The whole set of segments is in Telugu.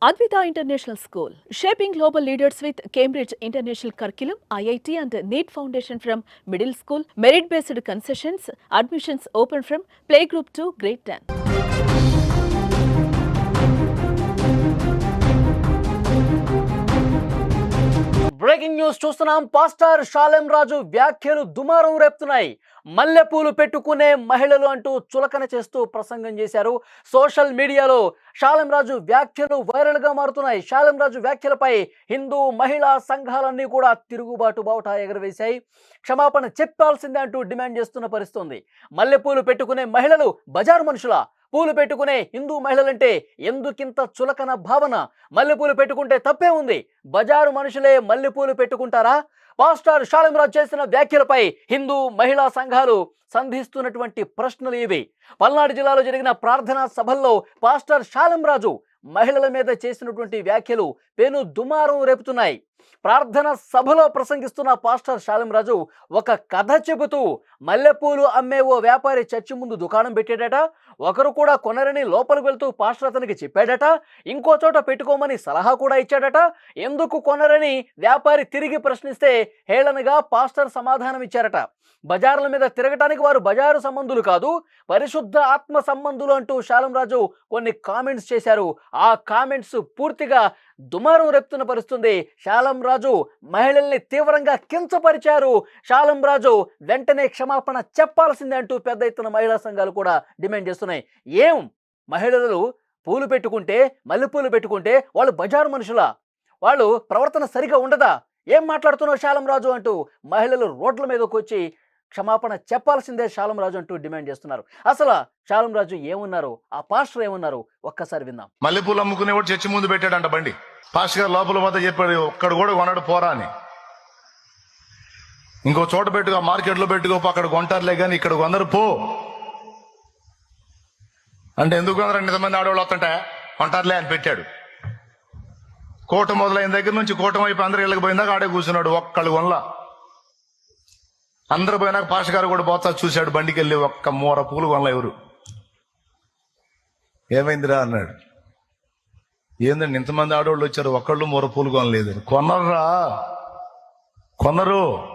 Advita International School, shaping global leaders with Cambridge International Curriculum, IIT and NEET Foundation from middle school, merit-based concessions, admissions open from playgroup to grade 10. Breaking news చూస్తున్నాం. పాస్టర్ షాలెం రాజు వ్యాఖ్యలు దుమారం రేపుతున్నాయి. మల్లెపూలు పెట్టుకునే మహిళలు అంటూ చులకన చేస్తూ ప్రసంగం చేశారు. సోషల్ మీడియాలో షాలెం రాజు వ్యాఖ్యలు వైరల్గా మారుతున్నాయి. షాలెం రాజు వ్యాఖ్యలపై హిందూ మహిళా సంఘాలన్నీ కూడా తిరుగుబాటు బావుట ఎగరవేశాయి. క్షమాపణ చెప్పాల్సిందే అంటూ డిమాండ్ చేస్తున్న పరిస్థితుంది. మల్లెపూలు పెట్టుకునే మహిళలు బజారు మనుషులా? పూలు పెట్టుకునే హిందూ మహిళలంటే ఎందుకింత చులకన భావన? మల్లెపూలు పెట్టుకుంటే తప్పే ఉంది. బజారు మనుషులే మల్లెపూలు పెట్టుకుంటారా? మాస్టర్ షాలంరాజ్ చేసిన వ్యాఖ్యలపై హిందూ మహిళా సంఘాలు సంధిస్తున్నటువంటి ప్రశ్నలు ఇవి. పల్నాడు జిల్లాలో జరిగిన ప్రార్థనా సభల్లో పాస్టర్ షాలింరాజు మహిళల మీద చేసినటువంటి వ్యాఖ్యలు పెను దుమారం రేపుతున్నాయి. ప్రార్థన సభలో ప్రసంగిస్తున్న పాస్టర్ షాలంరాజు ఒక కథ చెబుతూ మల్లెపూలు అమ్మే ఓ వ్యాపారి చర్చి ముందు దుకాణం పెట్టాడట. ఒకరు కూడా కొనరని లోపలికి వెళ్తూ పాస్టర్ అతనికి చెప్పాడట. ఇంకో చోట పెట్టుకోమని సలహా కూడా ఇచ్చాడట. ఎందుకు కొనరని వ్యాపారి తిరిగి ప్రశ్నిస్తే హేళనగా పాస్టర్ సమాధానం ఇచ్చారట. బజార్ల మీద తిరగటానికి వారు బజారు సంబంధులు కాదు పరిశుద్ధ ఆత్మ సంబంధులు అంటూ శాలం రాజు కొన్ని కామెంట్స్ చేశారు. ఆ కామెంట్స్ పూర్తిగా దుమారం రేపుతున్న పరుస్తుంది శాలం రాజు మహిళల్ని తీవ్రంగా కించపరిచారు. శాలం రాజు వెంటనే క్షమాపణ చెప్పాల్సిందే అంటూ పెద్ద ఎత్తున మహిళా సంఘాలు కూడా డిమాండ్ చేస్తున్నాయి. ఏం? మహిళలు పూలు పెట్టుకుంటే మల్లెపూలు పెట్టుకుంటే వాళ్ళు బజారు మనుషులా? వాళ్ళు ప్రవర్తన సరిగా ఉండదా? ఏం మాట్లాడుతున్నావు శాలం రాజు అంటూ మహిళలు రోడ్ల మీదకి వచ్చి క్షమాపణ చెప్పాల్సిందే శాలం రాజు అంటూ డిమాండ్ చేస్తున్నారు. అసలు శాలం రాజు ఏమున్నారు? ఆ పాస్టర్ ఏమన్నారు? ఒక్కసారి విందాం. మల్లెపూలు అమ్ముకునేవాడు చర్చి ముందు పెట్టాడంట బండి. పాస్టర్ గారు లోపల మాత్రం చెప్పాడు ఒక్కడు కూడా కొనడు పోరా అని. ఇంకో చోట పెట్టుకో మార్కెట్లో పెట్టుకో అక్కడ కొంటారులే కానీ ఇక్కడ కొందరు పో. అంటే ఎందుకు కొందరు? ఇంతమంది ఆడవాళ్ళు వస్తుంటే కొంటారులే అని పెట్టాడు. కోట మొదలైన దగ్గర నుంచి కోటం వైపు అందరు ఇళ్ళకి ఆడే కూర్చున్నాడు ఒక్కళ్ళు కొనలా. అందరు పోయినాక పాష గారు కూడా పోతా చూశాడు బండికి వెళ్ళి ఒక్క మూర పూలు కొనలే ఎవరు. ఏమైందిరా అన్నాడు. ఏందండి ఇంతమంది ఆడవాళ్ళు వచ్చారు ఒక్కళ్ళు మూర పూలు కొనలేదు. కొనర్రా. కొనరు.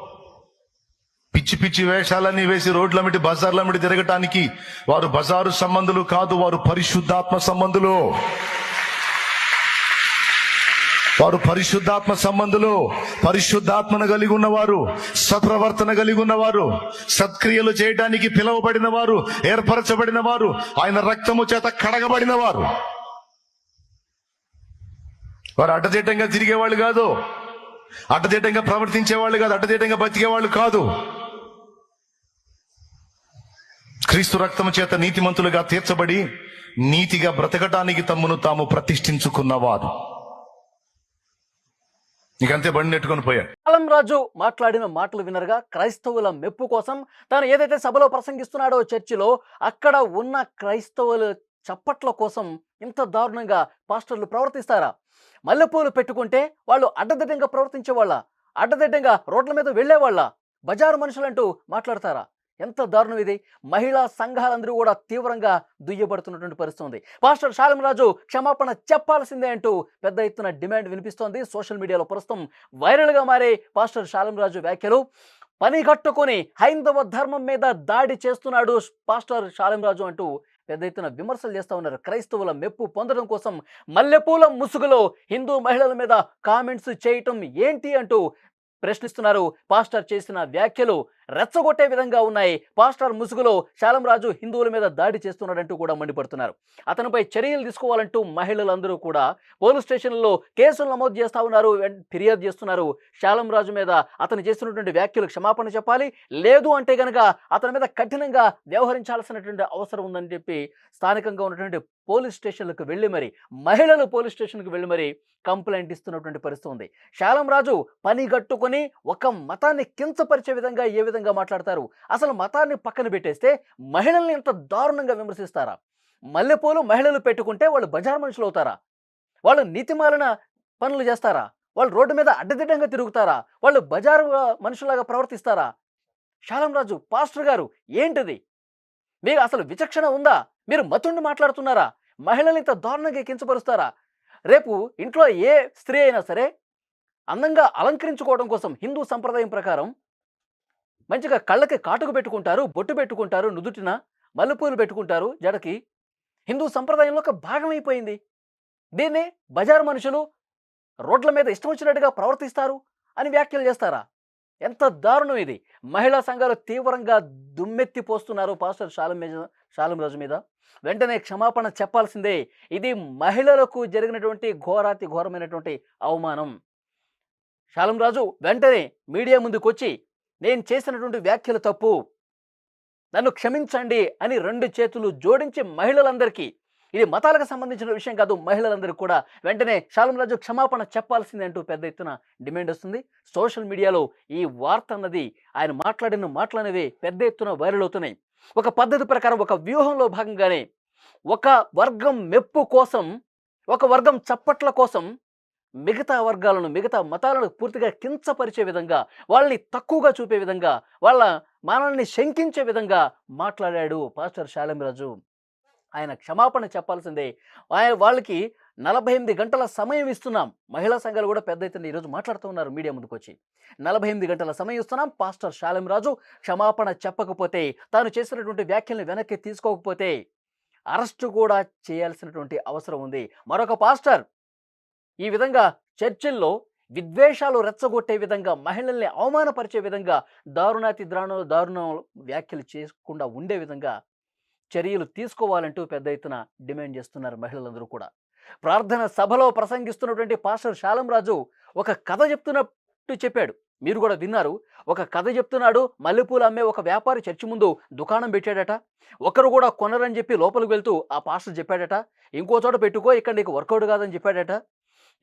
పిచ్చి పిచ్చి వేషాలన్నీ వేసి రోడ్లమిటి బజార్లమిటి తిరగటానికి వారు బజారు సంబంధులు కాదు వారు పరిశుద్ధాత్మ సంబంధులు. వారు పరిశుద్ధాత్మ సంబంధులు పరిశుద్ధాత్మను కలిగి ఉన్నవారు సత్ప్రవర్తన కలిగి ఉన్నవారు సత్క్రియలు చేయడానికి పిలువబడిన వారు ఏర్పరచబడిన వారు ఆయన రక్తము చేత కడగబడిన వారు. వారు అడ్డదిడ్డంగా తిరిగేవాళ్ళు కాదు. అడ్డదిడ్డంగా ప్రవర్తించేవాళ్ళు కాదు. అడ్డదిడ్డంగా బతికేవాళ్ళు కాదు. క్రీస్తు రక్తము చేత నీతిమంతులుగా తీర్చబడి నీతిగా బ్రతకటానికి తమ్మును తాము ప్రతిష్ఠించుకున్నవారు. నీకంతే బండి నెట్టుకొని పోయాడు కాలం రాజు మాట్లాడిన మాటలు వినరుగా క్రైస్తవుల మెప్పు కోసం తాను ఏదైతే సభలో ప్రసంగిస్తున్నాడో చర్చిలో అక్కడ ఉన్న క్రైస్తవుల చప్పట్ల కోసం ఇంత దారుణంగా పాస్టర్లు ప్రవర్తిస్తారా? మల్లెపూలు పెట్టుకుంటే వాళ్ళు అడ్డదిడ్డంగా ప్రవర్తించే వాళ్ళ అడ్డదిడ్డంగా రోడ్ల మీద వెళ్ళేవాళ్ళ బజారు మనుషులంటూ మాట్లాడతారా? ఎంత దారుణం ఇది? మహిళా సంఘాలందరూ కూడా తీవ్రంగా దుయ్యబడుతున్నటువంటి పరిస్థితి ఉంది. పాస్టర్ శాలం రాజు క్షమాపణ చెప్పాల్సిందే అంటూ పెద్ద ఎత్తున డిమాండ్ వినిపిస్తోంది. సోషల్ మీడియాలో ప్రస్తుతం వైరల్గా మారే పాస్టర్ శాలం రాజు వ్యాఖ్యలు పని కట్టుకొని హైందవ ధర్మం మీద దాడి చేస్తున్నాడు పాస్టర్ శాలం రాజు అంటూ పెద్ద ఎత్తున విమర్శలు చేస్తూ ఉన్నారు. క్రైస్తవుల మెప్పు పొందడం కోసం మల్లెపూల ముసుగులో హిందూ మహిళల మీద కామెంట్స్ చేయటం ఏంటి అంటూ ప్రశ్నిస్తున్నారు. పాస్టర్ చేసిన వ్యాఖ్యలు రెచ్చగొట్టే విధంగా ఉన్నాయి. పాస్టర్ ముసుగులో శాలంరాజు హిందువుల మీద దాడి చేస్తున్నాడంటూ కూడా మండిపడుతున్నారు. అతనిపై చర్యలు తీసుకోవాలంటూ మహిళలందరూ కూడా పోలీస్ స్టేషన్లో కేసులు నమోదు చేస్తా ఉన్నారు ఫిర్యాదు చేస్తున్నారు. శాలంరాజు మీద అతను చేస్తున్నటువంటి వ్యాఖ్యలు క్షమాపణ చెప్పాలి. లేదు అంటే కనుక అతని మీద కఠినంగా వ్యవహరించాల్సినటువంటి అవసరం ఉందని చెప్పి స్థానికంగా ఉన్నటువంటి పోలీస్ స్టేషన్లకు వెళ్ళి మరి మహిళలు పోలీస్ స్టేషన్కు వెళ్ళి మరి కంప్లైంట్ ఇస్తున్నటువంటి పరిస్థితి ఉంది. శాలం రాజు పని కట్టుకొని ఒక మతాన్ని కించపరిచే విధంగా ఏ విధంగా మాట్లాడతారు. అసలు మతాన్ని పక్కన పెట్టేస్తే మహిళల్ని ఇంత దారుణంగా విమర్శిస్తారా? మల్లెపూలు మహిళలు పెట్టుకుంటే వాళ్ళు బజార్ మనుషులు అవుతారా? వాళ్ళు నీతిమాలిన పనులు చేస్తారా? వాళ్ళు రోడ్డు మీద అడ్డదిడ్డంగా తిరుగుతారా? వాళ్ళు బజారు మనుషులాగా ప్రవర్తిస్తారా? శాలం రాజు పాస్టర్ గారు ఏంటిది? మీకు అసలు విచక్షణ ఉందా? మీరు మతుండి మాట్లాడుతున్నారా? మహిళల్ని ఇంత దారుణంగా కించపరుస్తారా? రేపు ఇంట్లో ఏ స్త్రీ అయినా సరే అందంగా అలంకరించుకోవడం కోసం హిందూ సంప్రదాయం ప్రకారం మంచిగా కళ్ళకి కాటుకు పెట్టుకుంటారు బొట్టు పెట్టుకుంటారు నుదుటిన మల్లెపూలు పెట్టుకుంటారు జడకి. హిందూ సంప్రదాయంలో ఒక భాగం అయిపోయింది. దీన్ని బజారు మనుషులు రోడ్ల మీద ఇష్టం వచ్చినట్టుగా ప్రవర్తిస్తారు అని వ్యాఖ్యలు చేస్తారా? ఎంత దారుణం ఇది. మహిళా సంఘాలు తీవ్రంగా దుమ్మెత్తి పోస్తున్నారు పాస్టర్ శాలం మీద రాజు మీద. వెంటనే క్షమాపణ చెప్పాల్సిందే ఇది మహిళలకు జరిగినటువంటి ఘోరాతి ఘోరమైనటువంటి అవమానం. శాలం రాజు వెంటనే మీడియా ముందుకు వచ్చి నేను చేసినటువంటి వ్యాఖ్యలు తప్పు. నన్ను క్షమించండి అని రెండు చేతులు జోడించి మహిళలందరికీ ఇది మతాలకు సంబంధించిన విషయం కాదు మహిళలందరికీ కూడా వెంటనే శాలం రాజు క్షమాపణ చెప్పాల్సింది అంటూ పెద్ద ఎత్తున డిమాండ్ వస్తుంది. సోషల్ మీడియాలో ఈ వార్త అన్నది ఆయన మాట్లాడిన మాటలనేవి పెద్ద ఎత్తున వైరల్ అవుతున్నాయి. ఒక పద్ధతి ప్రకారం ఒక వ్యూహంలో భాగంగానే ఒక వర్గం మెప్పు కోసం ఒక వర్గం చప్పట్ల కోసం మిగతా వర్గాలను మిగతా మతాలను పూర్తిగా కించపరిచే విధంగా వాళ్ళని తక్కువగా చూపే విధంగా వాళ్ళ మానల్ని శంకించే విధంగా మాట్లాడాడు పాస్టర్ శాలంరాజు. ఆయన క్షమాపణ చెప్పాల్సిందే. ఆయన వాళ్ళకి నలభై ఎనిమిది గంటల సమయం ఇస్తున్నాం. మహిళా సంఘాలు కూడా పెద్ద ఎత్తున ఈరోజు మాట్లాడుతూ ఉన్నారు మీడియా ముందుకు వచ్చి. నలభై ఎనిమిది గంటల సమయం ఇస్తున్నాం. పాస్టర్ శాలంరాజు క్షమాపణ చెప్పకపోతే తాను చేసినటువంటి వ్యాఖ్యలను వెనక్కి తీసుకోకపోతే అరెస్టు కూడా చేయాల్సినటువంటి అవసరం ఉంది. మరొక పాస్టర్ ఈ విధంగా చర్చిల్లో విద్వేషాలు రెచ్చగొట్టే విధంగా మహిళల్ని అవమానపరిచే విధంగా దారుణాతి దారుణ దారుణ వ్యాఖ్యలు చేయకుండా ఉండే విధంగా చర్యలు తీసుకోవాలంటూ పెద్ద ఎత్తున డిమాండ్ చేస్తున్నారు మహిళలందరూ కూడా. ప్రార్థన సభలో ప్రసంగిస్తున్నటువంటి పాస్టర్ శాలంరాజు ఒక కథ చెప్తున్నట్టు చెప్పాడు. మీరు కూడా విన్నారు. ఒక కథ చెప్తున్నాడు. మల్లెపూలు అమ్మే ఒక వ్యాపారి చర్చి ముందు దుకాణం పెట్టాడట. ఒకరు కూడా కొనరని చెప్పి లోపలికి వెళ్తూ ఆ పాస్టర్ చెప్పాడట. ఇంకో చోట పెట్టుకో ఇక్కడ నీకు వర్కౌట్ కాదని చెప్పాడట.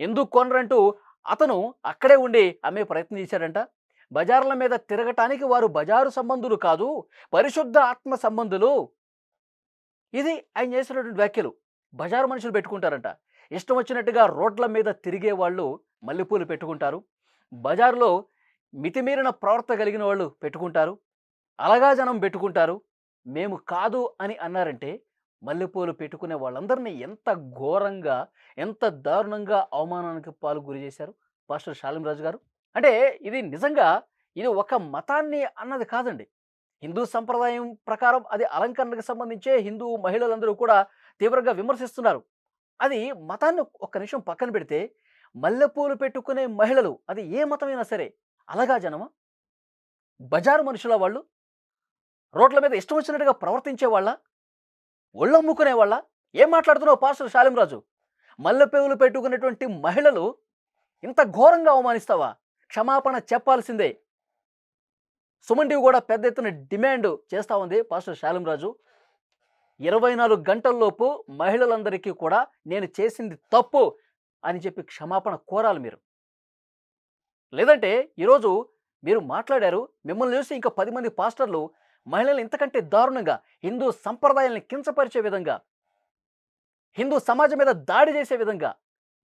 ఎందుకు కొనరంటూ అతను అక్కడే ఉండి అమ్మే ప్రయత్నం చేశాడంట. బజార్ల మీద తిరగటానికి వారు బజారు సంబంధులు కాదు పరిశుద్ధ ఆత్మ సంబంధులు. ఇది ఆయన చేసినటువంటి వ్యాఖ్యలు. బజారు మనుషులు పెట్టుకుంటారంట. ఇష్టం వచ్చినట్టుగా రోడ్ల మీద తిరిగే వాళ్ళు మల్లెపూలు పెట్టుకుంటారు. బజారులో మితిమీరిన ప్రవర్త కలిగిన వాళ్ళు పెట్టుకుంటారు. అలగా జనం పెట్టుకుంటారు. మేము కాదు అని అన్నారంటే మల్లెపూలు పెట్టుకునే వాళ్ళందరినీ ఎంత ఘోరంగా ఎంత దారుణంగా అవమానానికి పాలు గురి చేశారు పాస్టర్ శాలింరాజు గారు. అంటే ఇది నిజంగా ఇది ఒక మతాన్ని అన్నది కాదండి. హిందూ సంప్రదాయం ప్రకారం అది అలంకరణకు సంబంధించే హిందూ మహిళలందరూ కూడా తీవ్రంగా విమర్శిస్తున్నారు. అది మతాన్ని ఒక్క నిమిషం పక్కన పెడితే మల్లెపూలు పెట్టుకునే మహిళలు అది ఏ మతమైనా సరే అలగా జనమా? బజారు మనుషుల వాళ్ళు రోడ్ల మీద ఇష్టం వచ్చినట్టుగా ప్రవర్తించే వాళ్ళ? ఒళ్ళమ్ముకునే వాళ్ళ ఏం మాట్లాడుతున్నావు పాస్టర్ శాలింరాజు? మల్లెపేవులు పెట్టుకునేటువంటి మహిళలు ఇంత ఘోరంగా అవమానిస్తావా? క్షమాపణ చెప్పాల్సిందే. సుమన్ కూడా పెద్ద ఎత్తున డిమాండ్ చేస్తూ ఉంది పాస్టర్ శాలింరాజు. ఇరవై నాలుగు గంటల్లోపు మహిళలందరికీ కూడా నేను చేసింది తప్పు అని చెప్పి క్షమాపణ కోరాలి మీరు. లేదంటే ఈరోజు మీరు మాట్లాడారు మిమ్మల్ని చూసి ఇంకా పది మంది పాస్టర్లు మహిళలు ఇంతకంటే దారుణంగా హిందూ సంప్రదాయాల్ని కించపరిచే విధంగా హిందూ సమాజం మీద దాడి చేసే విధంగా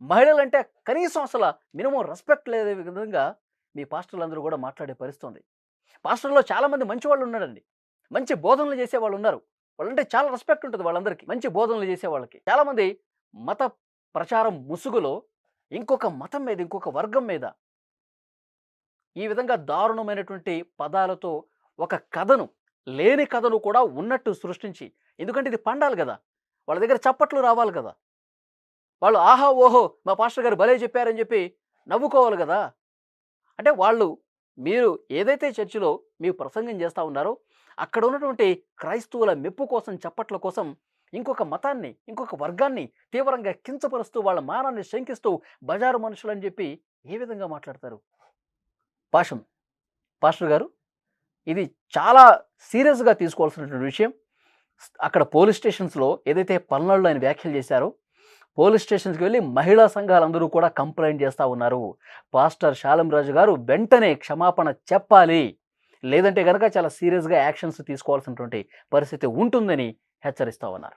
మహిళలంటే కనీసం అసలు మినిమం రెస్పెక్ట్ లేదే విధంగా మీ పాస్టర్లందరూ కూడా మాట్లాడే పరిస్థితి ఉంది పాస్టర్లో చాలామంది మంచి వాళ్ళు ఉన్నారండి. మంచి బోధనలు చేసే వాళ్ళు ఉన్నారు. వాళ్ళంటే చాలా రెస్పెక్ట్ ఉంటుంది వాళ్ళందరికీ. మంచి బోధనలు చేసే వాళ్ళకి. చాలామంది మత ప్రచారం ముసుగులో ఇంకొక మతం మీద ఇంకొక వర్గం మీద ఈ విధంగా దారుణమైనటువంటి పదాలతో ఒక కథను లేని కథను కూడా ఉన్నట్టు సృష్టించి. ఎందుకంటే ఇది పండాలి కదా. వాళ్ళ దగ్గర చప్పట్లు రావాలి కదా. వాళ్ళు ఆహా ఓహో మా పాస్టర్ గారు భలే చెప్పారని చెప్పి నవ్వుకోవాలి కదా. అంటే వాళ్ళు మీరు ఏదైతే చర్చిలో మీ ప్రసంగం చేస్తూ ఉన్నారో అక్కడ ఉన్నటువంటి క్రైస్తవుల మెప్పు కోసం చప్పట్ల కోసం ఇంకొక మతాన్ని ఇంకొక వర్గాన్ని తీవ్రంగా కించపరుస్తూ వాళ్ళ మానాన్ని శంకిస్తూ బజారు మనుషులు అని చెప్పి ఏ విధంగా మాట్లాడతారు? పాషం పాస్టర్ గారు ఇది చాలా సీరియస్గా తీసుకోవాల్సినటువంటి విషయం. అక్కడ పోలీస్ స్టేషన్స్లో ఏదైతే పల్నాడులో ఆయన వ్యాఖ్యలు చేశారో పోలీస్ స్టేషన్స్కి వెళ్ళి మహిళా సంఘాలందరూ కూడా కంప్లైంట్ చేస్తూ ఉన్నారు. పాస్టర్ శాలంరాజు గారు వెంటనే క్షమాపణ చెప్పాలి. లేదంటే కనుక చాలా సీరియస్గా యాక్షన్స్ తీసుకోవాల్సినటువంటి పరిస్థితి ఉంటుందని హెచ్చరిస్తూ ఉన్నారు.